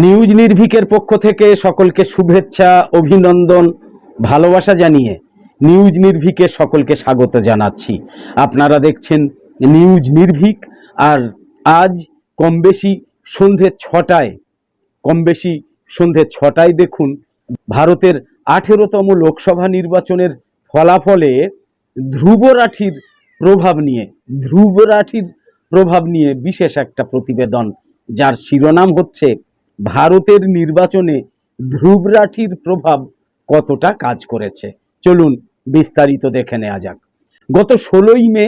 News নির্ভীকের পক্ষ থেকে সকলকে শুভেচ্ছা, অভিনন্দন, ভালোবাসা জানিয়ে নিউজ নির্ভীকে সকলকে স্বাগত জানাচ্ছি। আপনারা দেখছেন নিউজ নির্ভীক, আর আজ কম বেশি সন্ধে ছটায়, কম বেশি সন্ধে ছটায় দেখুন ভারতের আঠেরোতম লোকসভা নির্বাচনের ফলাফলে ধ্রুবরাঠির প্রভাব নিয়ে ধ্রুবরাঠির প্রভাব নিয়ে বিশেষ একটা প্রতিবেদন, যার শিরোনাম হচ্ছে ভারতের নির্বাচনে ধ্রুবরাঠির প্রভাব কতটা কাজ করেছে? চলুন বিস্তারিত দেখে নেওয়া যাক। গত ষোলোই মে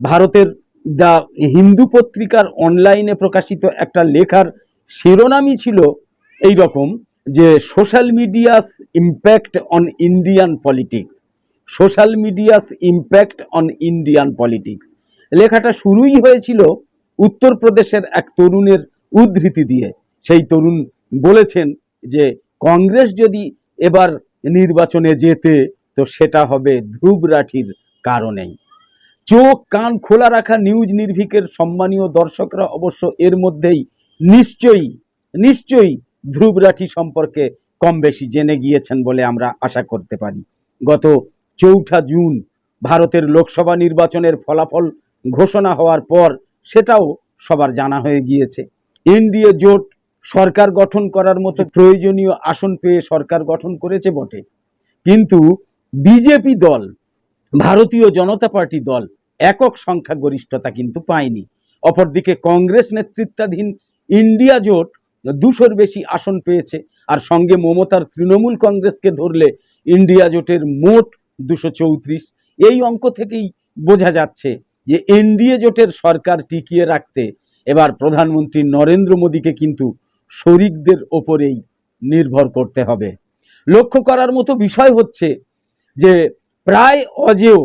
ভারতের দ্য হিন্দু পত্রিকার অনলাইনে প্রকাশিত একটা লেখার শিরোনামই ছিল এই রকম যে, social media's impact on Indian politics. Social media's impact on Indian politics. লেখাটা শুরুই হয়েছিল উত্তরপ্রদেশের এক তরুণের উদ্ধৃতি দিয়ে। সেই তরুণ বলেছেন যে কংগ্রেস যদি এবার নির্বাচনে যেতে তো সেটা হবে ধ্রুবরাঠির কারণেই। চোখ কান খোলা রাখা নিউজ নির্ভীকের সম্মানীয় দর্শকরা অবশ্য এর মধ্যেই নিশ্চয়ই নিশ্চয়ই ধ্রুবরাঠি সম্পর্কে কম বেশি জেনে গিয়েছেন বলে আমরা আশা করতে পারি। গত চৌঠা জুন ভারতের লোকসভা নির্বাচনের ফলাফল ঘোষণা হওয়ার পর সেটাও সবার জানা হয়ে গিয়েছে। এনডিএ জোট সরকার গঠন করার মতো প্রয়োজনীয় আসন পেয়ে সরকার গঠন করেছে বটে। কিন্তু বিজেপি দল, ভারতীয় জনতা পার্টি দল একক সংখ্যাগরিষ্ঠতা কিন্তু পায়নি। অপরদিকে কংগ্রেস নেতৃত্বাধীন ইন্ডিয়া জোট দুশোর বেশি আসন পেয়েছে আর সঙ্গে মমতার তৃণমূল কংগ্রেসকে ধরলে ইন্ডিয়া জোটের মোট দুশো চৌত্রিশ। এই অঙ্ক থেকেই বোঝা যাচ্ছে যে এনডিএ জোটের সরকার টিকিয়ে রাখতে এবার প্রধানমন্ত্রী নরেন্দ্র মোদীকে কিন্তু শরিকদের ওপরেই নির্ভর করতে হবে। লক্ষ্য করার মতো বিষয় হচ্ছে যে, প্রায় অজেয়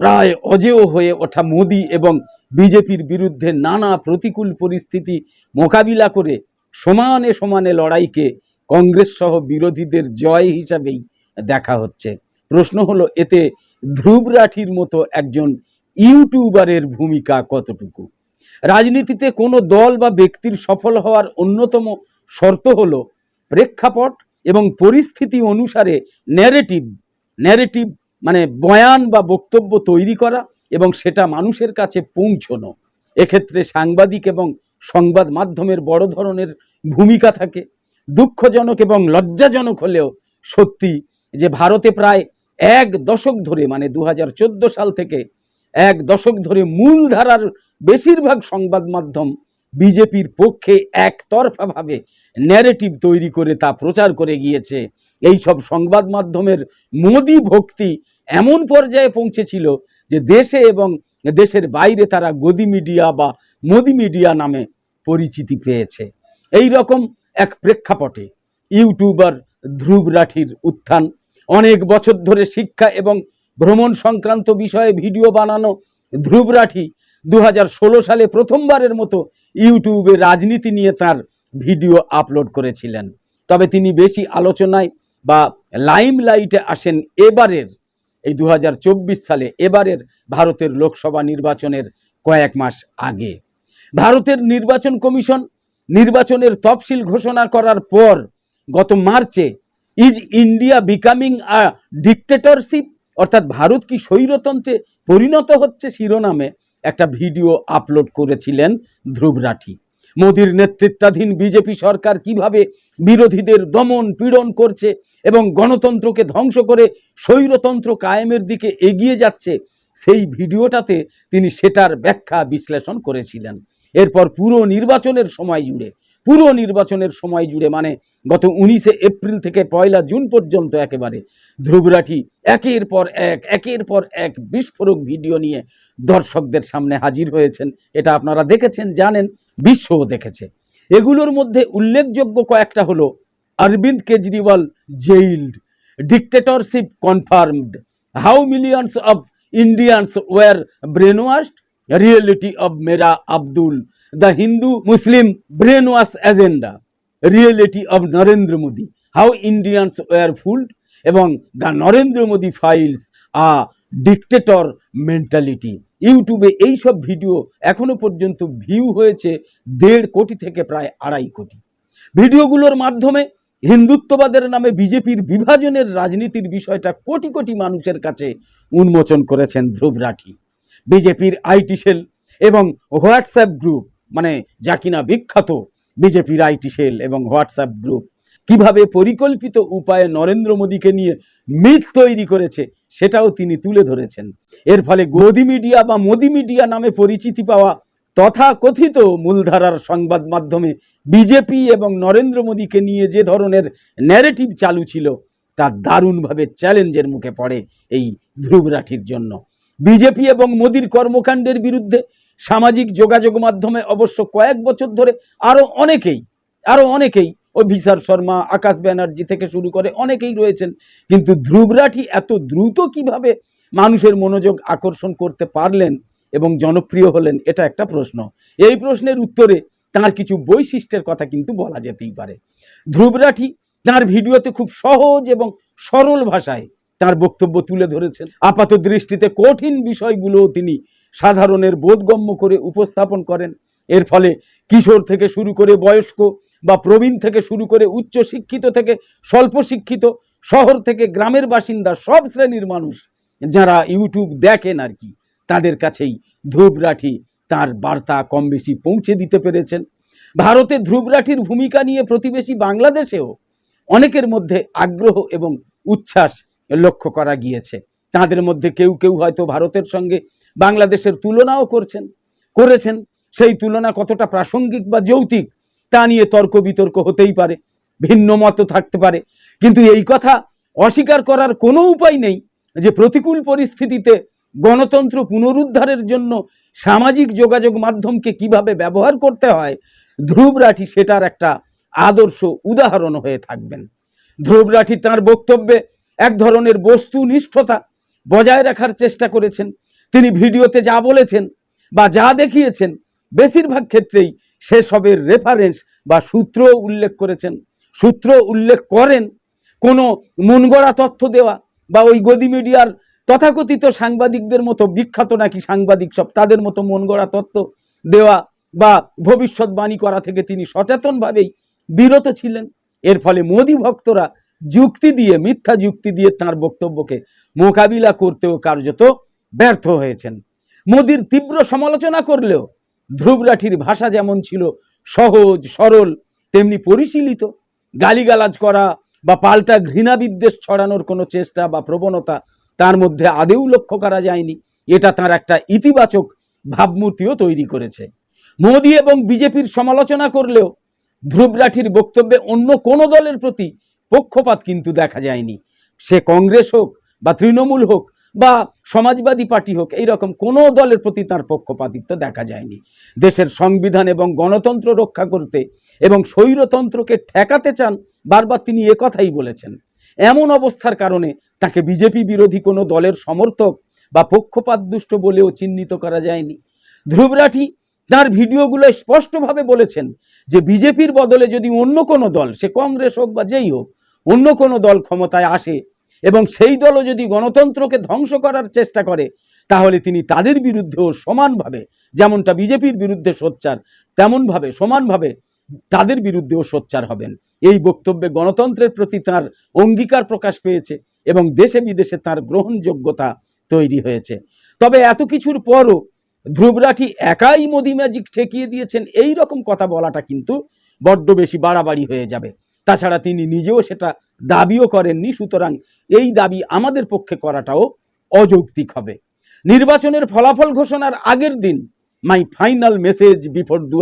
প্রায় অজেয় হয়ে ওঠা মোদি এবং বিজেপির বিরুদ্ধে নানা প্রতিকূল পরিস্থিতি মোকাবিলা করে সমানে সমানে লড়াইকে কংগ্রেস সহ বিরোধীদের জয় হিসাবেই দেখা হচ্ছে। প্রশ্ন হলো, এতে ধ্রুব রাঠির মতো একজন ইউটিউবারের ভূমিকা কতটুকু? রাজনীতিতে কোনো দল বা ব্যক্তির সফল হওয়ার অন্যতম শর্ত হলো প্রেক্ষাপট এবং পরিস্থিতি অনুসারে ন্যারেটিভ ন্যারেটিভ মানে বয়ান বা বক্তব্য তৈরি করা এবং সেটা মানুষের কাছে পৌঁছনো। এক্ষেত্রে সাংবাদিক এবং সংবাদ মাধ্যমের বড় ধরনের ভূমিকা থাকে। দুঃখজনক এবং লজ্জাজনক হলেও সত্যি যে ভারতে প্রায় এক দশক ধরে মানে দু হাজার চোদ্দ সাল থেকে এক দশক ধরে মূলধারার বেশিরভাগ সংবাদ মাধ্যম বিজেপির পক্ষে একতরফাভাবে ন্যারেটিভ তৈরি করে তা প্রচার করে গিয়েছে। এই সব সংবাদ মাধ্যমের মোদি ভক্তি এমন পর্যায়ে পৌঁছেছিল যে দেশে এবং দেশের বাইরে তারা গদি মিডিয়া বা মোদি মিডিয়া নামে পরিচিতি পেয়েছে। এই রকম এক প্রেক্ষাপটে ইউটিউবার ধ্রুব রাঠির উত্থান, অনেক বছর ধরে শিক্ষা এবং ভ্রমণ সংক্রান্ত বিষয়ে ভিডিও বানানো ধ্রুব রাঠি দু সালে প্রথমবারের মতো ইউটিউবে রাজনীতি নিয়ে তার ভিডিও আপলোড করেছিলেন। তবে তিনি বেশি আলোচনায় বা লাইমলাইটে আসেন এবারের, এই দু হাজার চব্বিশ সালে এবারের ভারতের লোকসভা নির্বাচনের কয়েক মাস আগে। ভারতের নির্বাচন কমিশন নির্বাচনের তফসিল ঘোষণা করার পর গত মার্চে, is India becoming a dictatorship? অর্থাৎ ভারত কি স্বৈরতন্ত্রে পরিণত হচ্ছে শিরোনামে? একটা ভিডিও আপলোড করেছিলেন ধ্রুব রাঠি। মোদীর নেতৃত্বাধীন বিজেপি সরকার কীভাবে বিরোধীদের দমন পীড়ন করছে এবং গণতন্ত্রকে ধ্বংস করে স্বৈরতন্ত্র কায়েমের দিকে এগিয়ে যাচ্ছে, সেই ভিডিওটাতে তিনি সেটার ব্যাখ্যা বিশ্লেষণ করেছিলেন। এরপর পুরো নির্বাচনের সময় জুড়ে, পুরো নির্বাচনের সময় জুড়ে মানে গত উনিশে এপ্রিল থেকে পয়লা জুন পর্যন্ত একেবারে ধ্রুবরাঠি, একের পর এক, একের পর এক বিস্ফোরক ভিডিও নিয়ে দর্শকদের সামনে হাজির হয়েছেন। এটা আপনারা দেখেছেন, জানেন, বিশ্বও দেখেছে। এগুলোর মধ্যে উল্লেখযোগ্য কয়েকটা হলো Arvind Kejriwal jailed dictatorship confirmed how millions of Indians were brainwashed reality of Mera Abdul the Hindu Muslim brainwash agenda reality of Narendra Modi how Indians were fooled এবং the Narendra Modi files a dictator mentality ইউটিউবে এই সব video এখনও পর্যন্ত view হয়েছে দেড় কোটি থেকে প্রায় আড়াই কোটি। ভিডিওগুলোর মাধ্যমে হিন্দুত্ববাদের নামে বিজেপির বিভাজনের রাজনীতির বিষয়টা কোটি কোটি মানুষের কাছে উন্মোচন করেছেন ধ্রুব রাঠি। বিজেপির আইটি সেল এবং হোয়াটসঅ্যাপ গ্রুপ মানে যা কিনা বিখ্যাত। বিজেপির আইটি সেল এবং হোয়াটসঅ্যাপ গ্রুপ কীভাবে পরিকল্পিত উপায়ে নরেন্দ্র মোদীকে নিয়ে মিথ তৈরি করেছে সেটাও তিনি তুলে ধরেছেন। এর ফলে গদি মিডিয়া বা মোদি মিডিয়া নামে পরিচিতি পাওয়া তথা কথিত মূলধারার সংবাদ মাধ্যমে বিজেপি এবং নরেন্দ্র মোদীকে নিয়ে যে ধরনের ন্যারেটিভ চালু ছিল, তা দারুণভাবে চ্যালেঞ্জের মুখে পড়ে এই ধ্রুবরাঠির জন্য। বিজেপি এবং মোদীর কর্মকাণ্ডের বিরুদ্ধে সামাজিক যোগাযোগ মাধ্যমে অবশ্য কয়েক বছর ধরে আরও অনেকেই আরও অনেকেই অভিসার শর্মা, আকাশ ব্যানার্জি থেকে শুরু করে অনেকেই রয়েছেন। কিন্তু ধ্রুব রাঠি এত দ্রুত কীভাবে মানুষের মনোযোগ আকর্ষণ করতে পারলেন এবং জনপ্রিয় হলেন, এটা একটা প্রশ্ন। এই প্রশ্নের উত্তরে তার কিছু বৈশিষ্ট্যের কথা কিন্তু বলা যেতেই পারে। ধ্রুব রাঠি তাঁর ভিডিওতে খুব সহজ এবং সরল ভাষায় তার বক্তব্য তুলে ধরেছেন। আপাত দৃষ্টিতে কঠিন বিষয়গুলো তিনি সাধারণের বোধগম্য করে উপস্থাপন করেন। এর ফলে কিশোর থেকে শুরু করে বয়স্ক বা প্রবীণ থেকে শুরু করে উচ্চ শিক্ষিত থেকে স্বল্প শিক্ষিত, শহর থেকে গ্রামের বাসিন্দা সব শ্রেণির মানুষ যারা ইউটিউব দেখেন আর কি, তাদের কাছেই ধ্রুব রাঠি তার বার্তা কম বেশি পৌঁছে দিতে পেরেছেন। ভারতে ধ্রুবরাঠির ভূমিকা নিয়ে প্রতিবেশী বাংলাদেশেও অনেকের মধ্যে আগ্রহ এবং উচ্ছ্বাস লক্ষ্য করা গিয়েছে। তাদের মধ্যে কেউ কেউ হয়তো ভারতের সঙ্গে বাংলাদেশের তুলনাও করছেন, করেছেন। সেই তুলনা কতটা প্রাসঙ্গিক বা যৌক্তিক, তা নিয়ে তর্ক বিতর্ক হতেই পারে, ভিন্ন মত থাকতে পারে। কিন্তু এই কথা অস্বীকার করার কোনো উপায় নেই যে প্রতিকূল পরিস্থিতিতে গণতন্ত্র পুনরুদ্ধারের জন্য সামাজিক যোগাযোগ মাধ্যমকে কীভাবে ব্যবহার করতে হয়, ধ্রুব রাঠি সেটার একটা আদর্শ উদাহরণ হয়ে থাকবেন। ধ্রুব রাঠি তাঁর বক্তব্যে এক ধরনের বস্তুনিষ্ঠতা বজায় রাখার চেষ্টা করেছেন। তিনি ভিডিওতে যা বলেছেন বা যা দেখিয়েছেন, বেশিরভাগ ক্ষেত্রেই সেসবের রেফারেন্স বা সূত্র উল্লেখ করেছেন। সূত্র উল্লেখ করেন, কোনো মনগড়া তথ্য দেওয়া বা ওই গদি মিডিয়ার তথাকথিত সাংবাদিকদের মতো বিখ্যাত নাকি সাংবাদিক সব তাদের মতো মনগড়া তথ্য দেওয়া বা ভবিষ্যৎবাণী করা থেকে তিনি সচেতনভাবেই বিরত ছিলেন। এর ফলে মোদী ভক্তরা যুক্তি দিয়ে, মিথ্যা যুক্তি দিয়ে তার বক্তব্যকে মোকাবিলা করতেও কার্যত ব্যর্থ হয়েছেন। মোদির তীব্র সমালোচনা করলেও ধ্রুব রাঠির ভাষা যেমন ছিল সহজ, সরল, তেমনি পরিশীলিত। গালিগালাজ করা বা পাল্টা ঘৃণা বিদ্বেষ ছড়ানোর কোনো চেষ্টা বা প্রবণতা তার মধ্যে আদেও লক্ষ্য করা যায়নি। এটা তার একটা ইতিবাচক ভাবমূর্তিও তৈরি করেছে। মোদী এবং বিজেপির সমালোচনা করলেও ধ্রুব রাঠির বক্তব্যে অন্য কোনো দলের প্রতি পক্ষপাত কিন্তু দেখা যায়নি। সে কংগ্রেস হোক বা তৃণমূল হোক বা সমাজবাদী পার্টি হোক, এইরকম কোনো দলের প্রতি তার পক্ষপাতিত্ব দেখা যায়নি। দেশের সংবিধান এবং গণতন্ত্র রক্ষা করতে এবং স্বৈরতন্ত্রকে ঠেকাতে চান, বারবার তিনি একথাই বলেছেন। এমন অবস্থার কারণে তাকে বিজেপি বিরোধী কোনো দলের সমর্থক বা পক্ষপাত দুষ্ট বলেও চিহ্নিত করা যায়নি। ধ্রুব রাঠি তার ভিডিওগুলো স্পষ্টভাবে বলেছেন যে বিজেপির বদলে যদি অন্য কোনো দল, সে কংগ্রেস হোক বা যেই হোক, অন্য কোনো দল ক্ষমতায় আসে এবং সেই দলও যদি গণতন্ত্রকে ধ্বংস করার চেষ্টা করে, তাহলে তিনি তাদের বিরুদ্ধেও সমানভাবে, যেমনটা বিজেপির বিরুদ্ধে সোচ্চার, তেমনভাবে, সমানভাবে তাদের বিরুদ্ধেও সোচ্চার হবেন। এই বক্তব্যে গণতন্ত্রের প্রতি তার অঙ্গীকার প্রকাশ পেয়েছে এবং দেশে বিদেশে তার গ্রহণযোগ্যতা তৈরি হয়েছে। তবে এত কিছুর পরও ধ্রুবরাঠি একাই মোদি ম্যাজিক ঠেকিয়ে দিয়েছেন, এই রকম কথা বলাটা কিন্তু বড্ড বেশি বাড়াবাড়ি হয়ে যাবে। তাছাড়া তিনি নিজেও সেটা দাবিও করেননি, সুতরাং এই দাবি আমাদের পক্ষে করাটাও অযৌক্তিক হবে। নির্বাচনের ফলাফল ঘোষণার আগের দিন my final message before the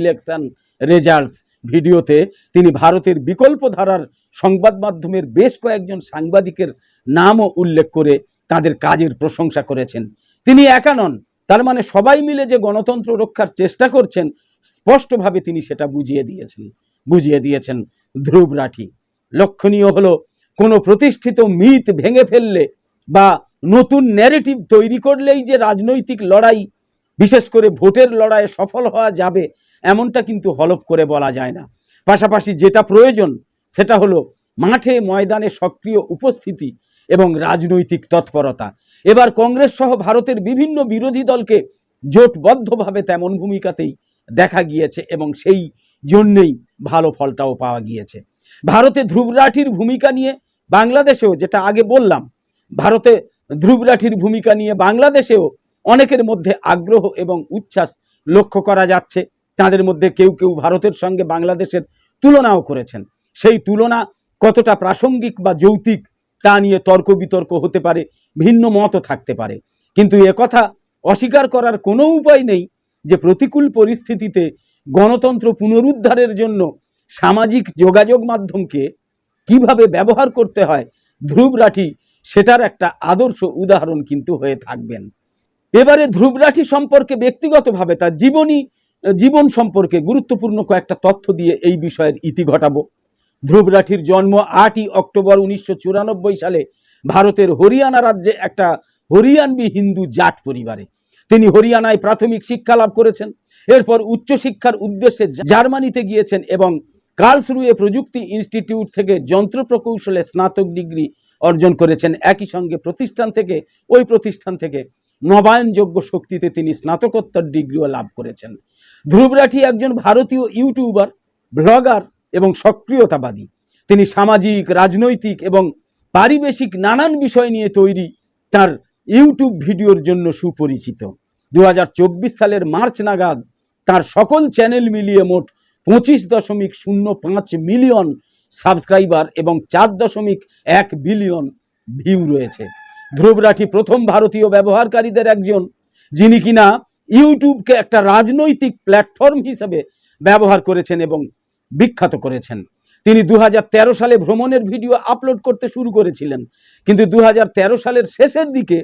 election results ভিডিওতে তিনি ভারতের বিকল্প ধারার সংবাদ মাধ্যমের বেশ কয়েকজন সাংবাদিকের নামও উল্লেখ করে তাদের কাজের প্রশংসা করেছেন। তিনি একা নন, তার মানে সবাই মিলে যে গণতন্ত্র রক্ষার চেষ্টা করছেন, স্পষ্টভাবে তিনি সেটা বুঝিয়ে দিয়েছেন। বুঝিয়ে দিয়েছেন ধ্রুব রাঠি। লক্ষণীয় হলো কোনো প্রতিষ্ঠিত মিথ ভেঙে ফেললে বা নতুন ন্যারেটিভ তৈরি করলেই যে রাজনৈতিক লড়াই, বিশেষ করে ভোটের লড়াইয়ে সফল হওয়া যাবে, এমনটা কিন্তু হলপ করে বলা যায় না। পাশাপাশি যেটা প্রয়োজন, সেটা হলো মাঠে ময়দানে সক্রিয় উপস্থিতি এবং রাজনৈতিক তৎপরতা। এবার কংগ্রেস সহ ভারতের বিভিন্ন বিরোধী দলকে জোটবদ্ধভাবে তেমন ভূমিকাতেই দেখা গিয়েছে এবং সেই জন্যেই ভালো ফলটাও পাওয়া গিয়েছে। ভারতে ধ্রুবরাঠির ভূমিকা নিয়ে বাংলাদেশেও, যেটা আগে বললাম, ভারতে ধ্রুবরাঠির ভূমিকা নিয়ে বাংলাদেশেও অনেকের মধ্যে আগ্রহ এবং উচ্ছ্বাস লক্ষ্য করা যাচ্ছে। তাদের মধ্যে কেউ কেউ ভারতের সঙ্গে বাংলাদেশের তুলনাও করেছেন। সেই তুলনা কতটা প্রাসঙ্গিক বা যৌক্তিক তা নিয়ে তর্ক বিতর্ক হতে পারে, ভিন্ন মতও থাকতে পারে। কিন্তু একথা অস্বীকার করার কোনো উপায় নেই যে প্রতিকূল পরিস্থিতিতে গণতন্ত্র পুনরুদ্ধারের জন্য সামাজিক যোগাযোগ মাধ্যমকে কীভাবে ব্যবহার করতে হয়, ধ্রুব রাঠি সেটার একটা আদর্শ উদাহরণ কিন্তু হয়ে থাকবেন। এবারে ধ্রুব রাঠি সম্পর্কে ব্যক্তিগতভাবে তার জীবনী, জীবন সম্পর্কে গুরুত্বপূর্ণ কয়েকটা তথ্য দিয়ে এই বিষয়ের ইতি ঘটাবো। ধ্রুব রাঠির জন্ম আটই অক্টোবর উনিশশো চুরানব্বই সালে ভারতের হরিয়ানা রাজ্যে একটা হরিয়ানবি হিন্দু জাট পরিবারে। তিনি হরিয়ানায় প্রাথমিক শিক্ষা লাভ করেছেন, এরপর উচ্চশিক্ষার উদ্দেশ্যে জার্মানিতে গিয়েছেন এবং কার্লসরুয়ে প্রযুক্তি ইনস্টিটিউট থেকে যন্ত্র প্রকৌশলে স্নাতক ডিগ্রি অর্জন করেছেন। একই সঙ্গে প্রতিষ্ঠান থেকে, ওই প্রতিষ্ঠান থেকে নবায়নযোগ্য শক্তিতে তিনি স্নাতকোত্তর ডিগ্রিও লাভ করেছেন। ধ্রুবরাঠি একজন ভারতীয় ইউটিউবার, ব্লগার এবং সক্রিয়তাবাদী। তিনি সামাজিক, রাজনৈতিক এবং পারিবেশিক নানান বিষয় নিয়ে তৈরি তার ইউটিউব ভিডিওর জন্য সুপরিচিত। দু হাজার চব্বিশ সালের মার্চ নাগাদ তার সকল চ্যানেল মিলিয়ে মোট পঁচিশ দশমিক শূন্য পাঁচ মিলিয়ন সাবস্ক্রাইবার এবং চার দশমিক এক বিলিয়ন ভিউ রয়েছে। ধ্রুব রাঠি প্রথম ভারতীয় ব্যবহারকারীদের একজন, যিনি কিনা ইউটিউবকে একটা রাজনৈতিক প্ল্যাটফর্ম হিসেবে ব্যবহার করেছেন এবং বিখ্যাত করেছেন। তিনি দু হাজার তেরো সালে ভ্রমণের ভিডিও আপলোড করতে শুরু করেছিলেন, কিন্তু দু হাজার তেরো সালের শেষের দিকে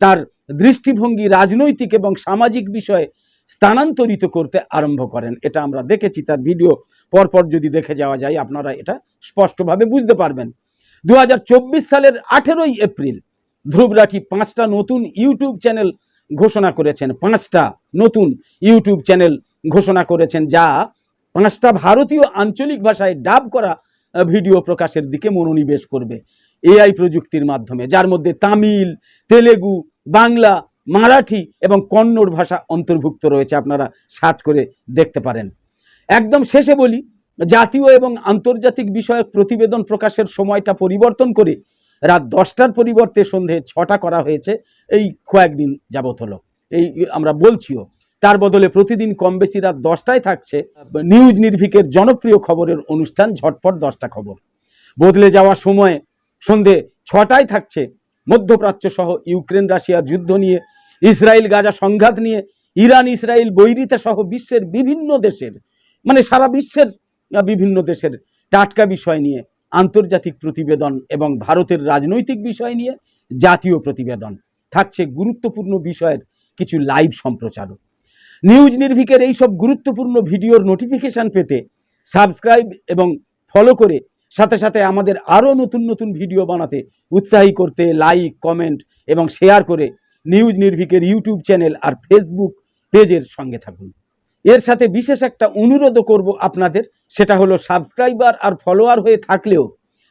তার দৃষ্টিভঙ্গি রাজনৈতিক এবং সামাজিক বিষয়ে স্থানান্তরিত করতে আরম্ভ করেন। এটা আমরা দেখেছি, তার ভিডিও পরপর যদি দেখে যাওয়া যায়, আপনারা এটা স্পষ্টভাবে বুঝতে পারবেন। দু হাজার চব্বিশ সালের আঠেরোই এপ্রিল ধ্রুব রাঠি পাঁচটা নতুন ইউটিউব চ্যানেল ঘোষণা করেছেন। পাঁচটা নতুন ইউটিউব চ্যানেল ঘোষণা করেছেন, যা পাঁচটা ভারতীয় আঞ্চলিক ভাষায় ডাব করা ভিডিও প্রকাশের দিকে মনোনিবেশ করবে। এআই প্রযুক্তির মাধ্যমে, যার মধ্যে তামিল, তেলেগু, বাংলা মারাঠি এবং কন্নড় ভাষা অন্তর্ভুক্ত রয়েছে, আপনারা সার্চ করে দেখতে পারেন। একদম শেষে বলি, জাতীয় এবং আন্তর্জাতিক বিষয়ক প্রতিবেদন প্রকাশের সময়টা পরিবর্তন করে রাত দশটার পরিবর্তে সন্ধে ছটা করা হয়েছে, এই কয়েকদিন যাবত হলো। এই আমরা বলছিও, তার বদলে প্রতিদিন কম বেশি রাত দশটায় থাকছে নিউজ নির্ভিকের জনপ্রিয় খবরের অনুষ্ঠান ঝটপট দশটা খবর। বদলে যাওয়া সময়ে সন্ধে ছটায় থাকছে মধ্যপ্রাচ্য সহ ইউক্রেন, রাশিয়ার যুদ্ধ নিয়ে ইসরায়েল গাজা সংঘাত নিয়ে ইরান, ইসরায়েল বৈরিতা সহ বিশ্বের বিভিন্ন দেশের মানে সারা বিশ্বের বিভিন্ন দেশের টাটকা বিষয় নিয়ে আন্তর্জাতিক প্রতিবেদন এবং ভারতের রাজনৈতিক বিষয় নিয়ে জাতীয় প্রতিবেদন। থাকছে গুরুত্বপূর্ণ বিষয়ের কিছু লাইভ সম্প্রচারও নিউজ নির্ভিকের এইসব গুরুত্বপূর্ণ ভিডিওর নোটিফিকেশন পেতে সাবস্ক্রাইব এবং ফলো করে সাথে সাথে আমাদের আরও নতুন নতুন ভিডিও বানাতে উৎসাহী করতে লাইক, কমেন্ট এবং শেয়ার করে নিউজ নির্ভিকের ইউটিউব চ্যানেল আর ফেসবুক পেজের সঙ্গে থাকুন। এর সাথে বিশেষ একটা অনুরোধও করব আপনাদের, সেটা হলো সাবস্ক্রাইবার আর ফলোয়ার হয়ে থাকলেও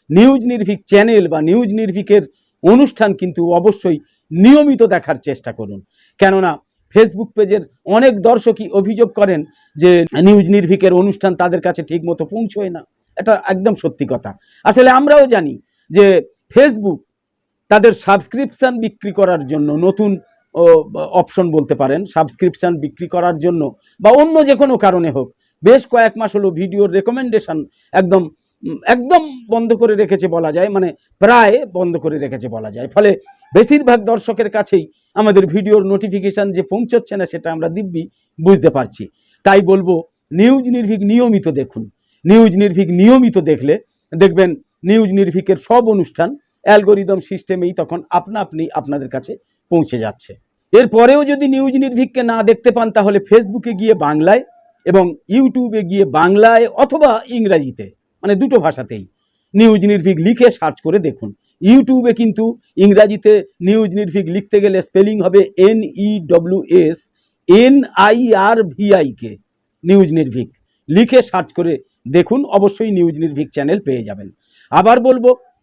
নিউজ নির্ভিক চ্যানেল বা নিউজ নির্ভিকের অনুষ্ঠান কিন্তু অবশ্যই নিয়মিত দেখার চেষ্টা করুন। কেননা ফেসবুক পেজের অনেক দর্শকই অভিযোগ করেন যে নিউজ নির্ভিকের অনুষ্ঠান তাদের কাছে ঠিকমতো পৌঁছয় না। এটা একদম সত্যি কথা। আসলে আমরাও জানি যে ফেসবুক তাদের সাবস্ক্রিপশান বিক্রি করার জন্য নতুন অপশন বলতে পারেন সাবস্ক্রিপশান বিক্রি করার জন্য বা অন্য যে কোনো কারণে হোক, বেশ কয়েক মাস হলো ভিডিওর রেকমেন্ডেশন একদম একদম বন্ধ করে রেখেছে বলা যায় মানে প্রায় বন্ধ করে রেখেছে বলা যায়। ফলে বেশিরভাগ দর্শকের কাছেই আমাদের ভিডিওর নোটিফিকেশান যে পৌঁছচ্ছে না সেটা আমরা দিব্যি বুঝতে পারছি। তাই বলব নিউজ নির্ভীক নিয়মিত দেখুন। নিউজ নির্ভীক নিয়মিত দেখলে দেখবেন নিউজ নির্ভীকের সব অনুষ্ঠান অ্যালগোরিদম সিস্টেমেই তখন আপনা আপনি আপনাদের কাছে পৌঁছে যাচ্ছে। এরপরেও যদি নিউজ নির্ভীককে না দেখতে পান, তাহলে ফেসবুকে গিয়ে বাংলায় এবং ইউটিউবে গিয়ে বাংলায় অথবা ইংরাজিতে মানে দুটো ভাষাতেই নিউজ নির্ভীক লিখে সার্চ করে দেখুন। ইউটিউবে কিন্তু ইংরাজিতে নিউজ নির্ভীক লিখতে গেলে স্পেলিং হবে N E W S, N I R V I K, news Nirbhik. লিখে সার্চ করে দেখুন, অবশ্যই নিউজ নির্ভীক চ্যানেল পেয়ে যাবেন। আবার বলব